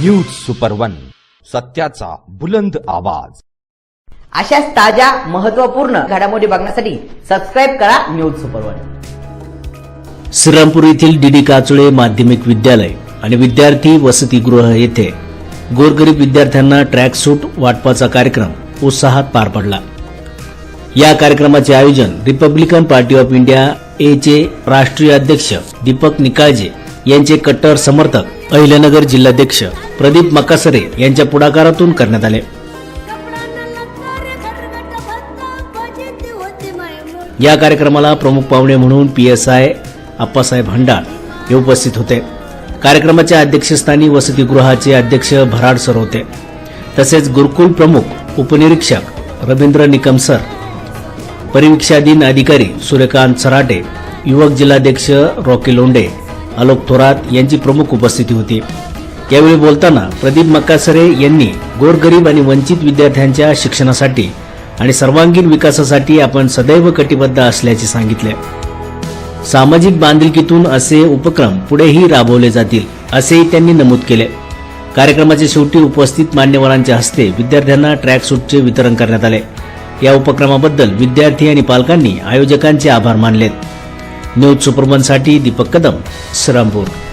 News super one सत्याचा बुलंद आवाज. अशाच ताज्या महत्त्वपूर्ण घडामोडी बघण्यासाठी सबस्क्राईब करा न्यूज सुपर वन श्रीरामपूर येथील डीडी काचुळे माध्यमिक विद्यालय आणि विद्यार्थी वसतिगृह येथे गोरगरीब विद्यार्थ्यांना ट्रॅक सूट वाटपाचा कार्यक्रम उत्साहात पार पडला. या कार्यक्रमाचे आयोजन Republican party of India A चे राष्ट्रीय अध्यक्ष दीपक निकाळजे यांचे कट्टर समर्थक अहिल्यानगर जिल्हाध्यक्ष प्रदीप मकासरे यांच्या पुढाकारातून करण्यात आले. या कार्यक्रमाला प्रमुख पाहुणे म्हणून P S I Appasaheb Handal हे उपस्थित होते. कार्यक्रमाच्या अध्यक्षस्थानी वसतिगृहाचे अध्यक्ष भराड सर होते. तसेच गुरुकुल प्रमुख उपनिरीक्षक रवींद्र निकम सर परिवीक्षाधीन अधिकारी सूर्यकांत सराटे युवक जिल्हाध्यक्ष रॉकी लोंडे आलोक थोरात यांची प्रमुख उपस्थिती होती. यावेळी बोलताना प्रदीप मक्कासरे यांनी गोरगरीब आणि वंचित विद्यार्थ्यांच्या शिक्षणासाठी आणि सर्वांगीण विकासासाठी आपण सदैव कटिबद्ध असल्याचे सांगितले. सामाजिक बांधिलकीतून असे उपक्रम पुढेही राबवले जातील असेही त्यांनी नमूद केले. कार्यक्रमाच्या शेवटी उपस्थित मान्यवरांच्या हस्ते विद्यार्थ्यांना ट्रॅक सूटचे वितरण करण्यात आले. या उपक्रमाबद्दल विद्यार्थी आणि पालकांनी आयोजकांचे आभार मानलेत. न्यूज सुपरमनसाठी दीपक कदम श्रीरामपूर